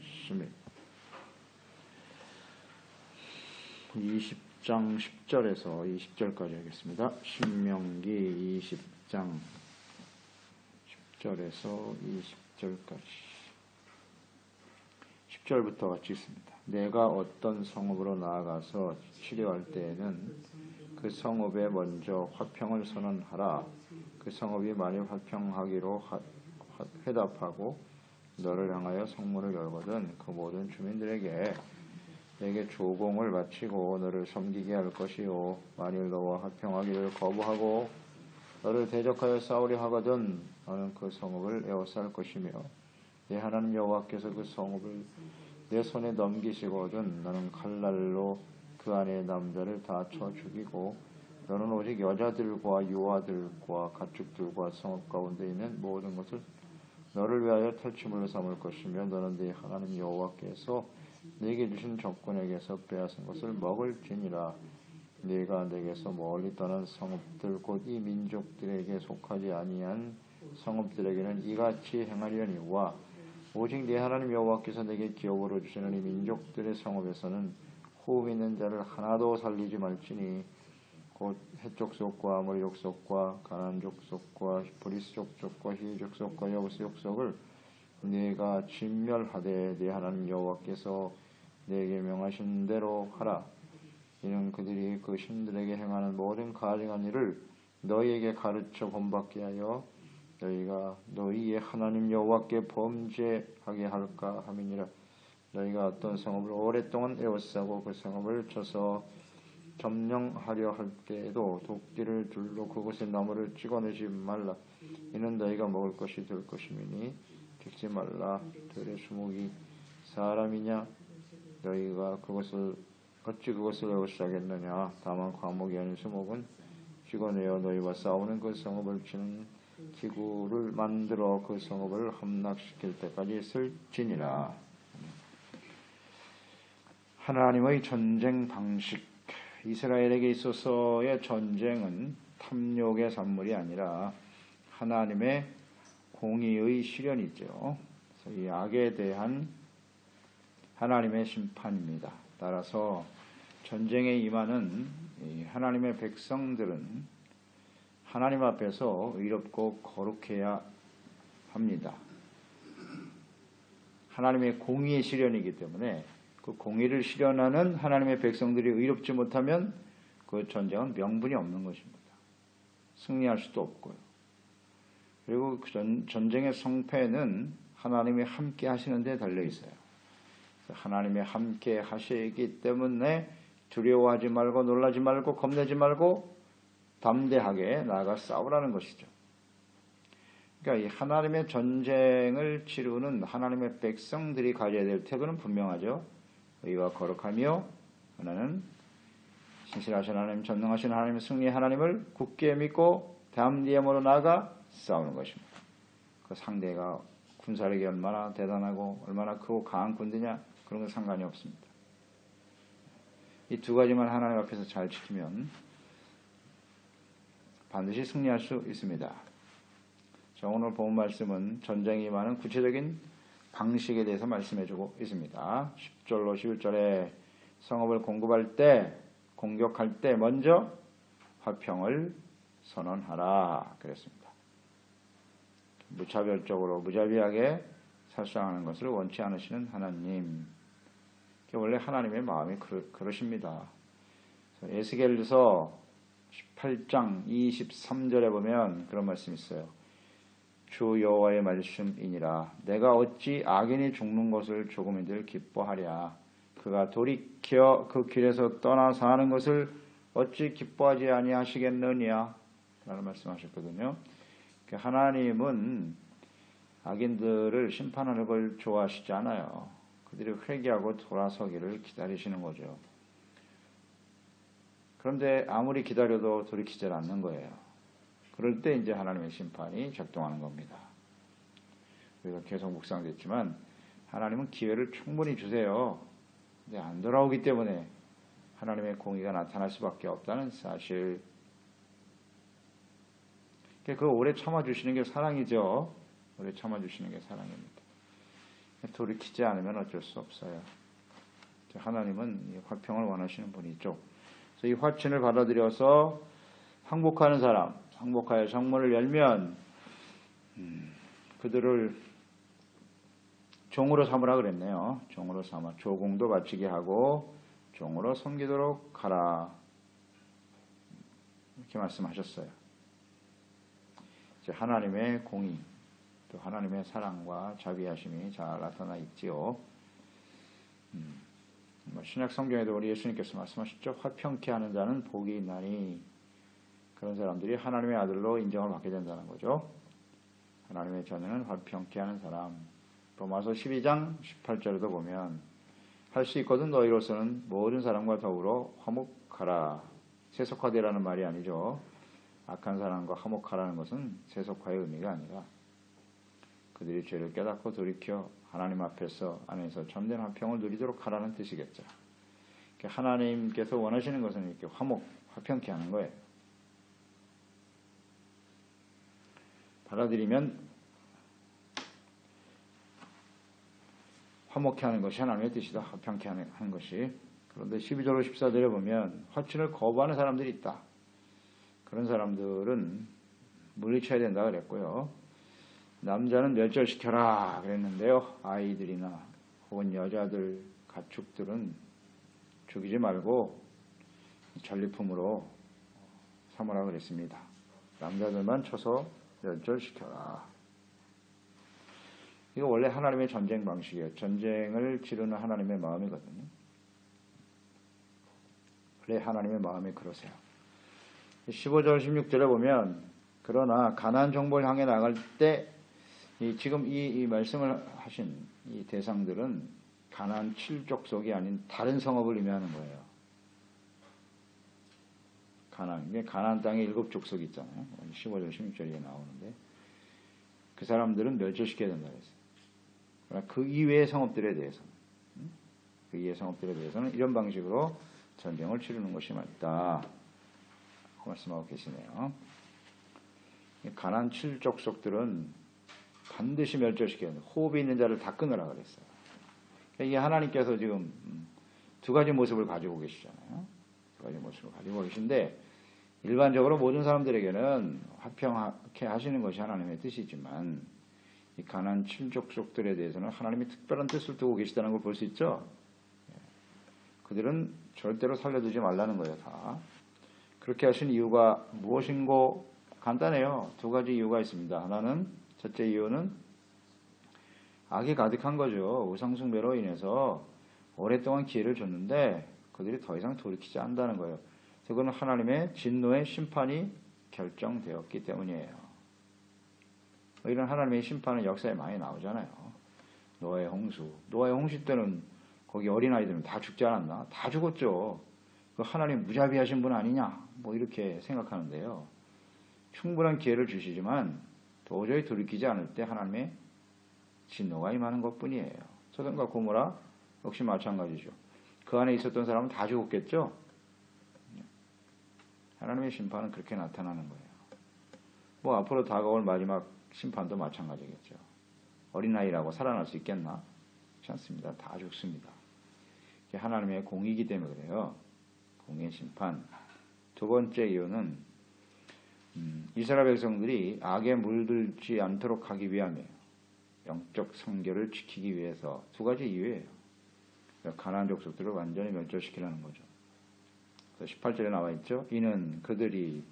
시민 20장 10절에서 20절까지 하겠습니다. 신명기 20장 10절에서 20절까지 10절부터 같이 있습니다. 내가 어떤 성읍으로 나아가서 치료할 때에는 그 성읍에 먼저 화평을 선언하라. 그 성읍이 만일 화평하기로 회답하고 너를 향하여 성문을 열거든 그 모든 주민들에게 내게 조공을 바치고 너를 섬기게 할 것이요. 만일 너와 화평하기를 거부하고 너를 대적하여 싸우려 하거든 너는 그 성읍을 에워쌀 것이며 내 하나님 여호와께서 그 성읍을 내 손에 넘기시거든 너는 칼날로 그 안에 남자를 다 쳐 죽이고 너는 오직 여자들과 유아들과 가축들과 성읍 가운데 있는 모든 것을 너를 위하여 탈취물로 삼을 것이며 너는 네 하나님 여호와께서 네게 주신 적군에게서 빼앗은 것을 먹을지니라. 네가 내게서 멀리 떠난 성읍들 곧 이 민족들에게 속하지 아니한 성읍들에게는 이같이 행하려니와 오직 네 하나님 여호와께서 내게 기업으로 주시는 이 민족들의 성읍에서는 호흡 있는 자를 하나도 살리지 말지니 곧 해족속과 아모리 족속과 가난 족속과 브리스 족속과 히 족속과 여부스 족속을 네가 진멸하되 네 하나님 여호와께서 네게 명하신 대로 하라. 이는 그들이 그 신들에게 행하는 모든 가증한 일을 너희에게 가르쳐 본받게 하여 너희가 너희의 하나님 여호와께 범죄하게 할까 함이니라. 너희가 어떤 성읍을 오랫동안 에워싸고 그 성읍을 쳐서 점령하려 할 때에도 도끼를 둘로 그곳의 나무를 찍어내지 말라. 이는 너희가 먹을 것이 될 것이니 찍지 말라. 들의 수목이 사람이냐? 너희가 그것을 어찌 그것을 에워싸겠느냐? 다만 과목이 아닌 수목은 찍어내어 너희와 싸우는 그 성읍을 치는 기구를 만들어 그 성읍을 함락시킬 때까지 쓸지니라. 하나님의 전쟁 방식 이스라엘에게 있어서의 전쟁은 탐욕의 산물이 아니라 하나님의 공의의 실현이죠. 이 악에 대한 하나님의 심판입니다. 따라서 전쟁에 임하는 하나님의 백성들은 하나님 앞에서 의롭고 거룩해야 합니다. 하나님의 공의의 실현이기 때문에 그 공의를 실현하는 하나님의 백성들이 의롭지 못하면 그 전쟁은 명분이 없는 것입니다. 승리할 수도 없고요. 그리고 그 전, 전쟁의 성패는 하나님이 함께 하시는 데 달려 있어요. 하나님이 함께 하시기 때문에 두려워하지 말고 놀라지 말고 겁내지 말고 담대하게 나아가 싸우라는 것이죠. 그러니까 이 하나님의 전쟁을 치르는 하나님의 백성들이 가져야 될 태도는 분명하죠. 의와 거룩하며 하나는 신실하신 하나님, 전능하신 하나님, 승리의 하나님을 굳게 믿고 담대함으로 나아가 싸우는 것입니다. 그 상대가 군사력이 얼마나 대단하고 얼마나 크고 강한 군대냐 그런 건 상관이 없습니다. 이 두 가지만 하나님 앞에서 잘 지키면 반드시 승리할 수 있습니다. 자, 오늘 본 말씀은 전쟁이 많은 구체적인 방식에 대해서 말씀해주고 있습니다. 10절로 11절에 성읍을 공급할 때, 공격할 때 먼저 화평을 선언하라. 그랬습니다. 무차별적으로 무자비하게 살상하는 것을 원치 않으시는 하나님. 원래 하나님의 마음이 그러, 십니다 에스겔서 18장 23절에 보면 그런 말씀이 있어요. 주 여호와의 말씀이니라 내가 어찌 악인이 죽는 것을 조금이들 기뻐하랴 그가 돌이켜 그 길에서 떠나 사는 것을 어찌 기뻐하지 아니하시겠느냐 라는 말씀하셨거든요. 그 하나님은 악인들을 심판하는 걸 좋아하시지 않아요. 그들이 회개하고 돌아서기를 기다리시는 거죠. 그런데 아무리 기다려도 돌이키질 않는 거예요. 그럴 때 이제 하나님의 심판이 작동하는 겁니다. 우리가 계속 묵상됐지만 하나님은 기회를 충분히 주세요. 근데 안 돌아오기 때문에 하나님의 공의가 나타날 수밖에 없다는 사실. 그 오래 참아주시는 게 사랑이죠. 오래 참아주시는 게 사랑입니다. 돌이키지 않으면 어쩔 수 없어요. 하나님은 이 화평을 원하시는 분이죠. 그래서 이 화친을 받아들여서 항복하는 사람, 항복하여 성문을 열면 음, 그들을 종으로 삼으라 그랬네요. 종으로 삼아 조공도 바치게 하고 종으로 섬기도록 하라. 이렇게 말씀하셨어요. 이제 하나님의 공의, 또 하나님의 사랑과 자비하심이 잘 나타나 있지요. 음, 뭐 신약 성경에도 우리 예수님께서 말씀하셨죠. 화평케 하는 자는 복이 있나니 그런 사람들이 하나님의 아들로 인정을 받게 된다는 거죠. 하나님의 자녀는 화평케 하는 사람. 로마서 12장 18절에도 보면 할 수 있거든 너희로서는 모든 사람과 더불어 화목하라. 세속화되라는 말이 아니죠. 악한 사람과 화목하라는 것은 세속화의 의미가 아니라 그들이 죄를 깨닫고 돌이켜 하나님 앞에서 안에서 참된 화평을 누리도록 하라는 뜻이겠죠. 하나님께서 원하시는 것은 이렇게 화목, 화평케 하는 거예요. 받아들이면 화목케 하는 것이 하나님의 뜻이다. 화평케 하는 것이. 그런데 12절로 14절에 보면 화친을 거부하는 사람들이 있다. 그런 사람들은 물리쳐야 된다 그랬고요. 남자는 멸절시켜라 그랬는데요. 아이들이나 혹은 여자들, 가축들은 죽이지 말고 전리품으로 삼으라 그랬습니다. 남자들만 쳐서 멸절시켜라. 이거 원래 하나님의 전쟁 방식이에요. 전쟁을 치르는 하나님의 마음이거든요. 원래 하나님의 마음이 그러세요. 15절 16절에 보면 그러나 가난 정보를 향해 나갈 때 지금 이, 이, 말씀을 하신 이 대상들은 가난 칠족 속이 아닌 다른 성업을 의미하는 거예요. 가난, 가난 땅에 일곱 족속이 있잖아요. 15절 16절에 나오는데 그 사람들은 멸절시켜야 된다 그랬어요. 그러나 그 이외의 성업들에 대해서는 그 이외의 성업들에 대해서는 이런 방식으로 전쟁을 치르는 것이 맞다. 그 말씀하고 계시네요. 가난 칠족속들은 반드시 멸절시켜야 돼. 호흡이 있는 자를 다 끊으라 그랬어요. 그러니까 이게 하나님께서 지금 두 가지 모습을 가지고 계시잖아요. 두 가지 모습을 가지고 계신데 일반적으로 모든 사람들에게는 화평하게 하시는 것이 하나님의 뜻이지만 이 가난 칠족속들에 대해서는 하나님이 특별한 뜻을 두고 계시다는 걸 볼 수 있죠. 예. 그들은 절대로 살려두지 말라는 거예요, 다. 그렇게 하신 이유가 무엇인고 간단해요. 두 가지 이유가 있습니다. 하나는 첫째 이유는 악이 가득한 거죠. 우상숭배로 인해서 오랫동안 기회를 줬는데 그들이 더 이상 돌이키지 않는다는 거예요. 그거는 하나님의 진노의 심판이 결정되었기 때문이에요. 이런 하나님의 심판은 역사에 많이 나오잖아요. 노아의 홍수. 노아의 홍수 때는 거기 어린아이들은 다 죽지 않았나? 다 죽었죠. 그 하나님 무자비하신 분 아니냐? 뭐 이렇게 생각하는데요. 충분한 기회를 주시지만 도저히 돌이키지 않을 때 하나님의 진노가 임하는 것 뿐이에요. 소돔과 고모라 역시 마찬가지죠. 그 안에 있었던 사람은 다 죽었겠죠? 하나님의 심판은 그렇게 나타나는 거예요. 뭐 앞으로 다가올 마지막 심판도 마찬가지겠죠. 어린아이라고 살아날 수 있겠나? 그렇지 않습니다. 다 죽습니다. 하나님의 공이기 때문에 그래요. 공의 심판. 두 번째 이유는 음, 이스라엘 백성들이 악에 물들지 않도록 하기 위함이에요. 영적 성결을 지키기 위해서 두 가지 이유예요. 그러니까 가나안 족속들을 완전히 멸절시키라는 거죠. 18절에 나와 있죠. 이는 그들이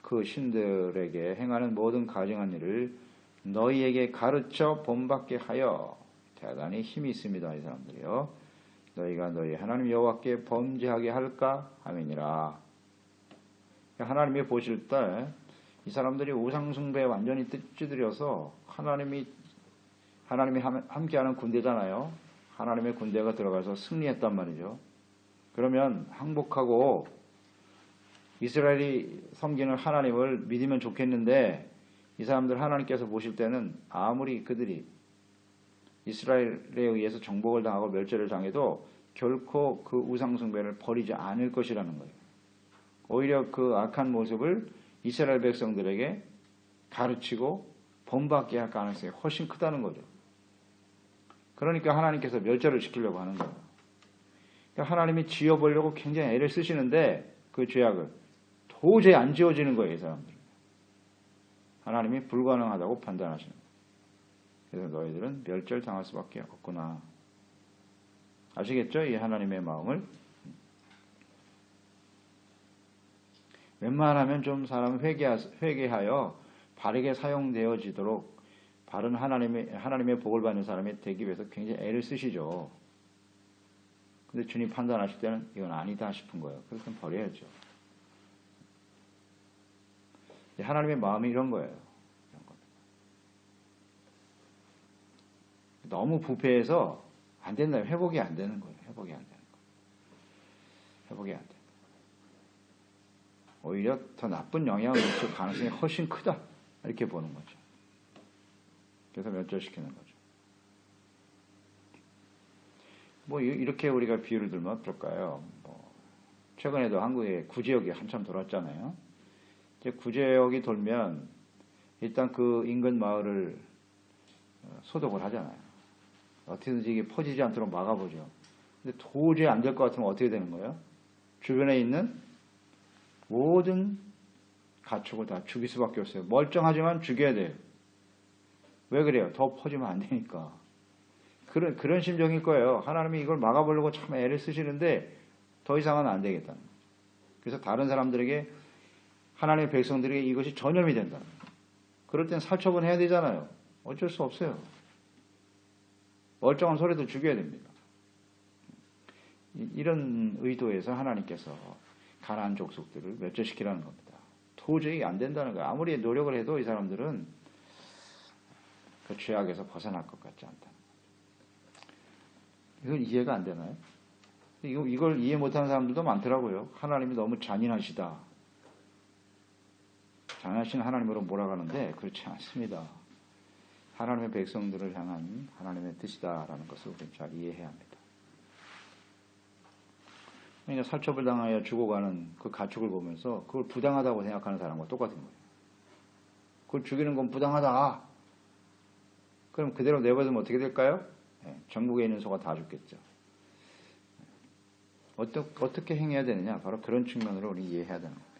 그 신들에게 행하는 모든 가증한 일을 너희에게 가르쳐 본받게 하여 대단히 힘이 있습니다. 이 사람들이요. 너희가 너희 하나님 여호와께 범죄하게 할까 하면이라. 하나님이 보실 때 이 사람들이 우상숭배에 완전히 찌들여서 하나님이 하나님이 함께하는 군대잖아요. 하나님의 군대가 들어가서 승리했단 말이죠. 그러면 항복하고 이스라엘이 섬기는 하나님을 믿으면 좋겠는데 이 사람들 하나님께서 보실 때는 아무리 그들이 이스라엘에 의해서 정복을 당하고 멸절을 당해도 결코 그 우상숭배를 버리지 않을 것이라는 거예요. 오히려 그 악한 모습을 이스라엘 백성들에게 가르치고 본받게 할 가능성이 훨씬 크다는 거죠. 그러니까 하나님께서 멸절을 시키려고 하는 거예요. 하나님이 지어보려고 굉장히 애를 쓰시는데 그 죄악을 도저히 안 지워지는 거예요, 이 사람들. 하나님이 불가능하다고 판단하시는 거예요. 그래서 너희들은 멸절당할 수밖에 없구나. 아시겠죠? 이 하나님의 마음을. 웬만하면 좀 사람 회개하, 회개하여 바르게 사용되어지도록 바른 하나님의, 하나님의 복을 받는 사람이 되기 위해서 굉장히 애를 쓰시죠. 근데 주님 판단하실 때는 이건 아니다 싶은 거예요. 땐 버려야죠. 하나님의 마음이 이런 거예요. 너무 부패해서 안 된다. 회복이 안 되는 거예요. 회복이 안 되는 거예요. 회복이 안 돼. 오히려 더 나쁜 영향을 미칠 가능성이 훨씬 크다. 이렇게 보는 거죠. 그래서 멸절시키는 거죠. 뭐 이렇게 우리가 비유를 들면 어떨까요? 뭐 최근에도 한국에 구제역이 한참 돌았잖아요. 이제 구제역이 돌면 일단 그 인근 마을을 어, 소독을 하잖아요. 어떻게든지 이게 퍼지지 않도록 막아보죠. 근데 도저히 안 될 것 같으면 어떻게 되는 거예요? 주변에 있는 모든 가축을 다 죽일 수밖에 없어요. 멀쩡하지만 죽여야 돼요. 왜 그래요? 더 퍼지면 안 되니까. 그런, 그런 심정일 거예요. 하나님이 이걸 막아보려고 참 애를 쓰시는데 더 이상은 안 되겠다. 그래서 다른 사람들에게 하나님의 백성들에게 이것이 전염이 된다. 그럴 땐 살처분 해야 되잖아요. 어쩔 수 없어요. 멀쩡한 소리도 죽여야 됩니다. 이런 의도에서 하나님께서 가난안 족속들을 멸절시키라는 겁니다. 도저히 안 된다는 거예요. 아무리 노력을 해도 이 사람들은 그 죄악에서 벗어날 것 같지 않다. 이건 이해가 안 되나요? 이걸 이해 못하는 사람들도 많더라고요. 하나님이 너무 잔인하시다. 잔인하신 하나님으로 몰아가는데 그렇지 않습니다. 하나님의 백성들을 향한 하나님의 뜻이다라는 것을 우리는 잘 이해해야 합니다. 그러니까 살처분 당하여 죽어가는 그 가축을 보면서 그걸 부당하다고 생각하는 사람과 똑같은 거예요. 그걸 죽이는 건 부당하다. 그럼 그대로 내버리면 어떻게 될까요? 네, 전국에 있는 소가 다 죽겠죠. 어떻게, 어떻게 행해야 되느냐? 바로 그런 측면으로 우리 이해해야 되는 겁니다.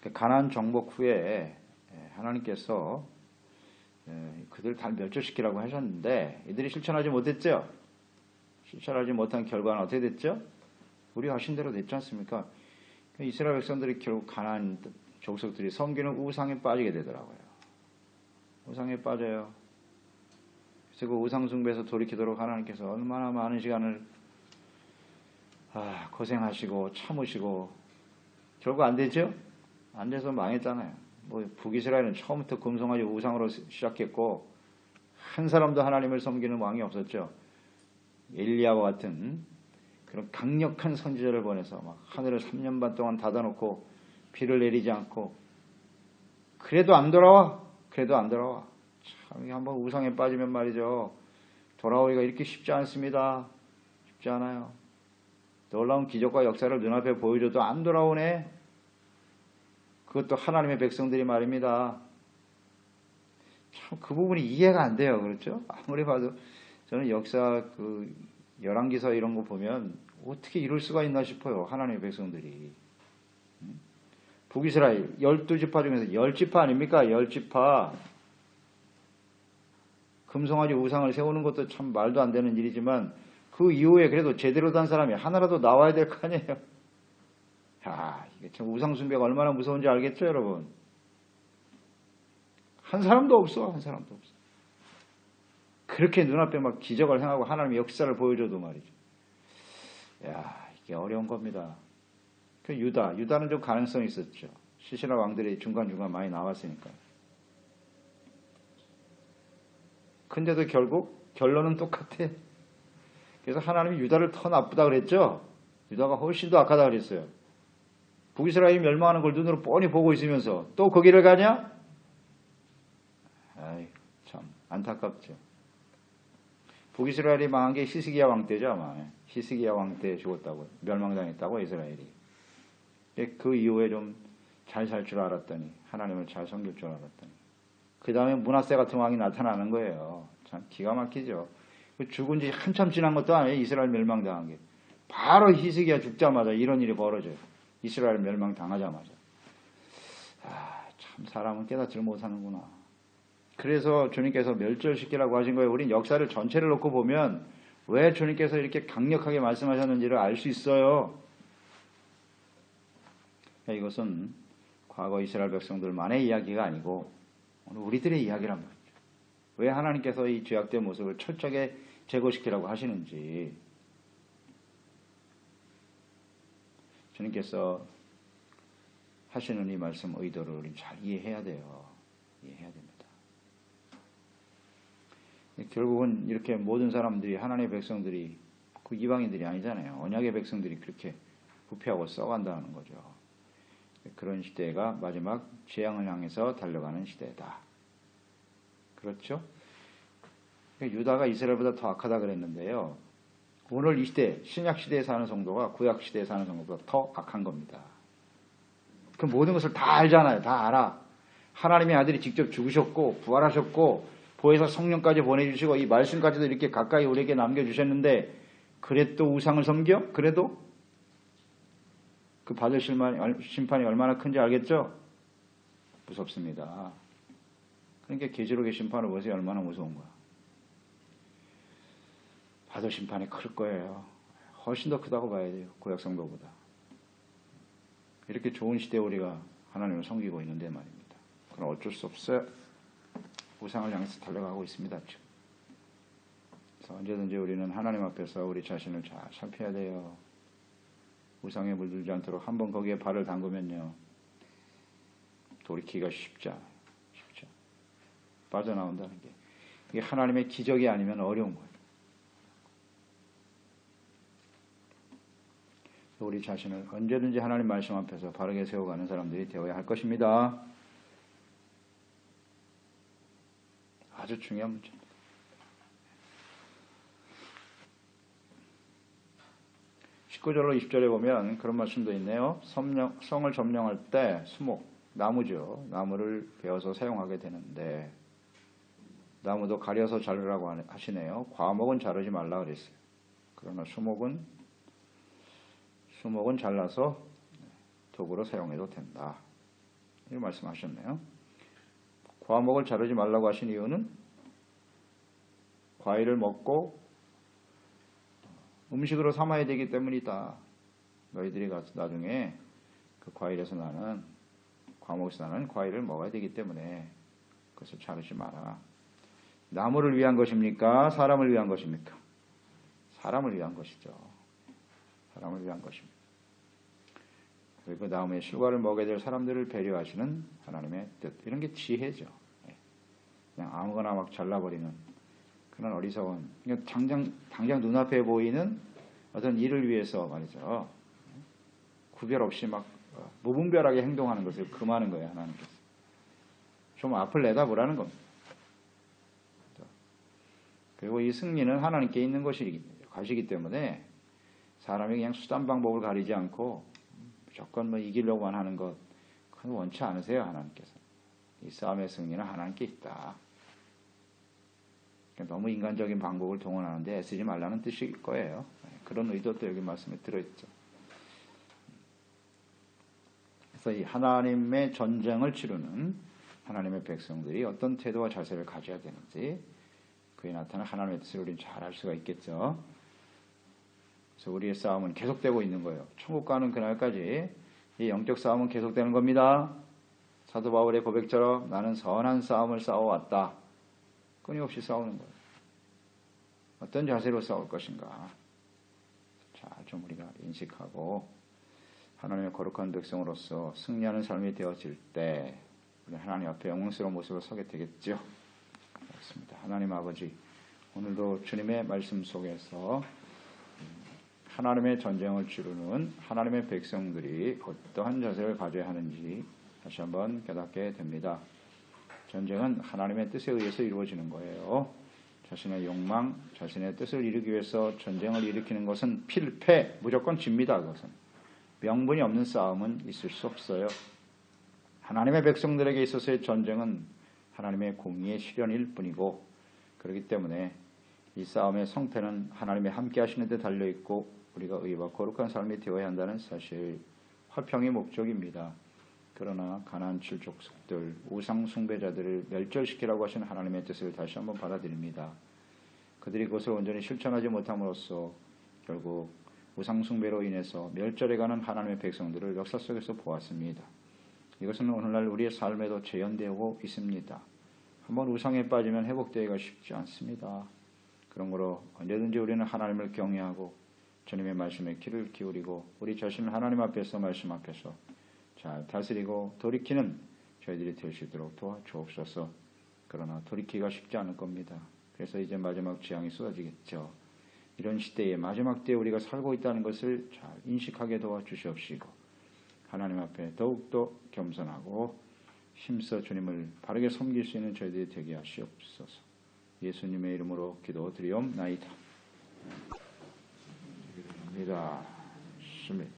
그러니까 가난 정복 후에 예, 하나님께서 예, 그들 다 멸절시키라고 하셨는데 이들이 실천하지 못했죠. 실천하지 못한 결과는 어떻게 됐죠? 우리 하신 대로 됐지 않습니까? 이스라엘 백성들이 결국 가난 족속들이 섬기는 우상에 빠지게 되더라고요. 우상에 빠져요. 그래서 그 우상 숭배에서 돌이키도록 하나님께서 얼마나 많은 시간을 아, 고생하시고 참으시고 결국 안 되죠? 안 돼서 망했잖아요. 뭐 북이스라엘은 처음부터 금송아지 우상으로 시작했고 한 사람도 하나님을 섬기는 왕이 없었죠. 엘리야와 같은 그런 강력한 선지자를 보내서 막 하늘을 3년 반 동안 닫아놓고 비를 내리지 않고 그래도 안 돌아와. 그래도 안 돌아와. 참 한번 우상에 빠지면 말이죠. 돌아오기가 이렇게 쉽지 않습니다. 쉽지 않아요. 놀라운 기적과 역사를 눈앞에 보여줘도 안 돌아오네. 그것도 하나님의 백성들이 말입니다. 참 그 부분이 이해가 안 돼요. 그렇죠? 아무리 봐도 저는 역사 그 열왕기서 이런 거 보면 어떻게 이럴 수가 있나 싶어요. 하나님의 백성들이. 음? 북이스라엘 열두 지파 중에서 열 지파 아닙니까? 열 지파. 금송아지 우상을 세우는 것도 참 말도 안 되는 일이지만 그 이후에 그래도 제대로 단 사람이 하나라도 나와야 될 거 아니에요. 야, 이게 참 우상숭배가 얼마나 무서운지 알겠죠, 여러분? 한 사람도 없어, 한 사람도 없어. 그렇게 눈앞에 막 기적을 행하고 하나님의 역사를 보여줘도 말이죠. 야, 이게 어려운 겁니다. 그 유다, 유다는 좀 가능성이 있었죠. 시시라 왕들이 중간중간 많이 나왔으니까. 근데도 결국 결론은 똑같아. 그래서 하나님이 유다를 더 나쁘다 그랬죠. 유다가 훨씬 더 악하다 그랬어요. 북이스라엘이 멸망하는 걸 눈으로 뻔히 보고 있으면서 또 거기를 가냐? 아이, 참 안타깝죠. 북이스라엘이 망한 게 히스기야 왕 때죠 아마. 히스기야 왕 때 죽었다고 멸망당했다고 이스라엘이. 그 이후에 좀 잘 살 줄 알았더니 하나님을 잘 섬길 줄 알았더니 그 다음에 문하세 같은 왕이 나타나는 거예요. 참 기가 막히죠. 그 죽은 지 한참 지난 것도 아니에요. 이스라엘 멸망당한 게. 바로 히스기야 죽자마자 이런 일이 벌어져요. 이스라엘 멸망당하자마자. 아, 참 사람은 깨닫지를 못하는구나. 그래서 주님께서 멸절시키라고 하신 거예요. 우린 역사를 전체를 놓고 보면 왜 주님께서 이렇게 강력하게 말씀하셨는지를 알 수 있어요. 이것은 과거 이스라엘 백성들만의 이야기가 아니고 오늘 우리들의 이야기란 말이죠. 왜 하나님께서 이 죄악된 모습을 철저하게 제거시키라고 하시는지 주님께서 하시는 이 말씀 의도를 잘 이해해야 돼요. 이해해야 됩니다. 결국은 이렇게 모든 사람들이 하나님의 백성들이 그 이방인들이 아니잖아요. 언약의 백성들이 그렇게 부패하고 싸워간다는 거죠. 그런 시대가 마지막 재앙을 향해서 달려가는 시대다. 그렇죠? 유다가 이스라엘보다 더 악하다 그랬는데요. 오늘 이 시대, 신약 시대에 사는 성도가 구약 시대에 사는 성도보다 더 악한 겁니다. 그 모든 것을 다 알잖아요. 다 알아. 하나님의 아들이 직접 죽으셨고 부활하셨고 보혜사 성령까지 보내주시고 이 말씀까지도 이렇게 가까이 우리에게 남겨주셨는데 그래도 우상을 섬겨? 그래도 그 받을 심판이 얼마나 큰지 알겠죠? 무섭습니다. 그러니까 계시록의 심판을 보세요. 얼마나 무서운 거야. 받을 심판이 클 거예요. 훨씬 더 크다고 봐야 돼요. 구약성도보다. 이렇게 좋은 시대에 우리가 하나님을 섬기고 있는데 말입니다. 그럼 어쩔 수 없어요. 우상을 향해서 달려가고 있습니다. 지금. 그래서 언제든지 우리는 하나님 앞에서 우리 자신을 잘 살펴야 돼요. 우상에 물들지 않도록 한번 거기에 발을 담그면요. 돌이키기가 쉽지 않아요. 쉽죠. 빠져나온다는 게. 이게 하나님의 기적이 아니면 어려운 거예요. 우리 자신을 언제든지 하나님 말씀 앞에서 바르게 세워가는 사람들이 되어야 할 것입니다. 아주 중요한 문제입니다. 19절로 20절에 보면 그런 말씀도 있네요. 성령, 성을 점령할 때 수목, 나무죠. 나무를 베어서 사용하게 되는데 나무도 가려서 자르라고 하시네요. 과목은 자르지 말라 그랬어요. 그러나 수목은 수목은 잘라서 도구로 사용해도 된다. 이런 말씀하셨네요. 과목을 자르지 말라고 하신 이유는 과일을 먹고 음식으로 삼아야 되기 때문이다. 너희들이 나중에 그 과일에서 나는 과목에서 나는 과일을 먹어야 되기 때문에 그것을 자르지 마라. 나무를 위한 것입니까? 사람을 위한 것입니까? 사람을 위한 것이죠. 사람을 위한 것입니다. 그리고 나무의 실과를 먹게 될 사람들을 배려하시는 하나님의 뜻. 이런 게 지혜죠. 예. 그냥 아무거나 막 잘라버리는 그런 어리석은 당장 당장 눈앞에 보이는 어떤 일을 위해서 말이죠. 구별 없이 막 어, 무분별하게 행동하는 것을 금하는 거예요 하나님께서. 좀 앞을 내다보라는 겁니다. 그리고 이 승리는 하나님께 있는 것이 것이기 때문에 사람이 그냥 수단 방법을 가리지 않고 무조건 뭐 이기려고만 하는 것 그건 원치 않으세요 하나님께서. 이 싸움의 승리는 하나님께 있다. 그러니까 너무 인간적인 방법을 동원하는데 애쓰지 말라는 뜻일 거예요. 네, 그런 의도도 여기 말씀에 들어있죠. 그래서 이 하나님의 전쟁을 치르는 하나님의 백성들이 어떤 태도와 자세를 가져야 되는지 그에 나타난 하나님의 뜻을 우리는 잘 알 수가 있겠죠. 그래서 우리의 싸움은 계속되고 있는 거예요. 천국 가는 그날까지 이 영적 싸움은 계속되는 겁니다. 사도 바울의 고백처럼 나는 선한 싸움을 싸워왔다. 끊임없이 싸우는 거예요. 어떤 자세로 싸울 것인가. 자, 좀 우리가 인식하고 하나님의 거룩한 백성으로서 승리하는 삶이 되어질 때 우리 하나님 앞에 영광스러운 모습으로 서게 되겠죠. 그렇습니다. 하나님 아버지 오늘도 주님의 말씀 속에서 하나님의 전쟁을 치르는 하나님의 백성들이 어떠한 자세를 가져야 하는지 다시 한번 깨닫게 됩니다. 전쟁은 하나님의 뜻에 의해서 이루어지는 거예요. 자신의 욕망, 자신의 뜻을 이루기 위해서 전쟁을 일으키는 것은 필패, 무조건 집니다. 그것은. 명분이 없는 싸움은 있을 수 없어요. 하나님의 백성들에게 있어서의 전쟁은 하나님의 공의의 실현일 뿐이고 그렇기 때문에 이 싸움의 성패는 하나님의 함께 하시는 데 달려 있고 우리가 의와 거룩한 삶이 되어야 한다는 사실 화평이 목적입니다. 그러나 가나안 칠족속들 우상 숭배자들을 멸절시키라고 하신 하나님의 뜻을 다시 한번 받아들입니다. 그들이 그것을 온전히 실천하지 못함으로써 결국 우상 숭배로 인해서 멸절해 가는 하나님의 백성들을 역사 속에서 보았습니다. 이것은 오늘날 우리의 삶에도 재현되고 있습니다. 한번 우상에 빠지면 회복되기가 쉽지 않습니다. 그러므로 언제든지 우리는 하나님을 경외하고 주님의 말씀에 귀를 기울이고 우리 자신을 하나님 앞에서 말씀 앞에서 잘 다스리고 돌이키는 저희들이 될 수 있도록 도와주옵소서. 그러나 돌이키기가 쉽지 않을 겁니다. 그래서 이제 마지막 재앙이 쏟아지겠죠. 이런 시대에 마지막 때에 우리가 살고 있다는 것을 잘 인식하게 도와주시옵시고 하나님 앞에 더욱더 겸손하고 힘써 주님을 바르게 섬길 수 있는 저희들이 되게 하시옵소서. 예수님의 이름으로 기도드리옵나이다. 입니다.